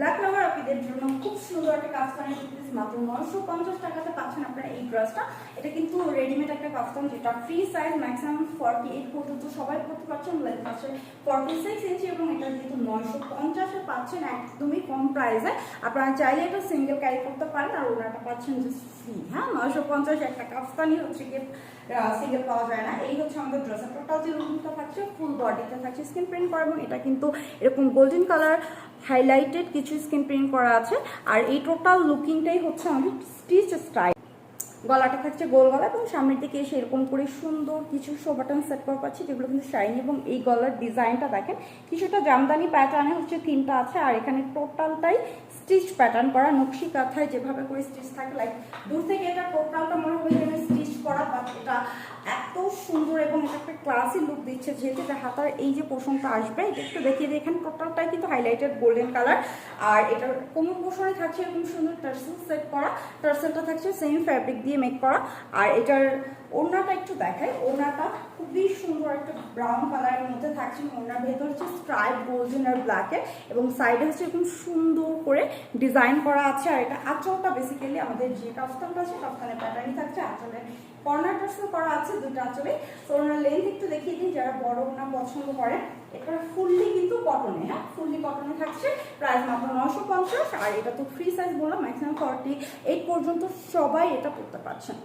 Black লাভার আপনিদের জন্য খুব সুন্দর একটা কাস্টমাইজ পিস মাত্র নয়শো পঞ্চাশ টাকাতে পাচ্ছেন আপনারা এই ড্রেসটা এটা কিন্তু রেডিমেড একটা কাস্টম যেটা free size maximum forty eight পর্যন্ত সবাই পড়তে পারছেন লেন্থ পাচ্ছে ফর্টি সিক্স ইঞ্চি এবং এটা কিন্তু নয়শো পঞ্চাশে পাচ্ছেন একদমই কম প্রাইসে আপনারা চাইলে এটা সিঙ্গেল ক্যারি করতে পারেন, আর ওনাটা পাচ্ছেন জাস্ট ফ্রি হ্যাঁ নয়শো পঞ্চাশ একটা কাস্তানি হচ্ছে গিয়ে সিঙ্গেল পাওয়া যায় না। এই হচ্ছে আমাদের ড্রেসের টোটাল যে লুকটা থাকছে ফুল বডিতে থাকছে স্কিন প্রিন্ট করা, এবং এটা কিন্তু এরকম গোল্ডেন কালার হাইলাইটেড কিছু স্কিন প্রিন্ট করা আছে। আর এই টোটাল লুকিংটাই হচ্ছে আমাদের স্টিচ স্টাইল। গলাটা থাকছে গোল গলা এবং সামনের দিকে এসে এরকম করে সুন্দর কিছু শো বাটন সেট করা পাচ্ছি, যেগুলো কিন্তু শাইনি এবং এই গলার ডিজাইনটা দেখেন। কিছুটা জামদানি প্যাটার্নে হচ্ছে তিনটা আছে, আর এখানে টোটালটাই স্টিচ প্যাটার্ন করা, নকশি কাঁথায় যেভাবে করে স্টিচ থাকে লাইক দূর থেকে এটা টোটালটা মনে হবে যেন স্টিচ করা বাট এটা এত সুন্দর এবং এটা একটা ক্লাসি লুক দিচ্ছে, যেহেতু এটা হাতার এই যে পোষণটা আসবে, এটা একটু দেখিয়ে দিই এখানে টোটালটাই কিন্তু হাইলাইটেড গোল্ডেন কালার আর এটার কোমর পোষণে থাকছে এরকম সুন্দর টার্সেল সেট করা। টার্সেলটা থাকছে সেম ফ্যাব্রিক দিয়ে মেক করা। আর এটার ওড়নাটা একটু দেখায় ওড়নাটা খুবই সুন্দর একটা ব্রাউন কালারের মধ্যে থাকছে ওড়নার ভেতর হচ্ছে স্ট্রাইপ গোল্ডেন আর ব্ল্যাকের এবং সাইডে হচ্ছে এরকম সুন্দর করে ডিজাইন করা আছে, আর এটা আঁচলটা বেসিক্যালি আমাদের যে কাফতানটা আছে, কাফতানের প্যাটার্নই থাকছে আঁচলের কর্নার টার্সেল করা আছে দুটো আঁচলে তো ওনার লেন্থ একটু দেখিয়ে দিই, যারা বড় ওনা পছন্দ করে এটা ফুললি কিন্তু কটনে হ্যাঁ? ফুললি কটনে থাকছে প্রাইস মাত্র নশো পঞ্চাশ, আর এটা তো ফ্রি সাইজ বললাম ম্যাক্সিমাম ফর্টি এইট পর্যন্ত সবাই এটা করতে পারছেন।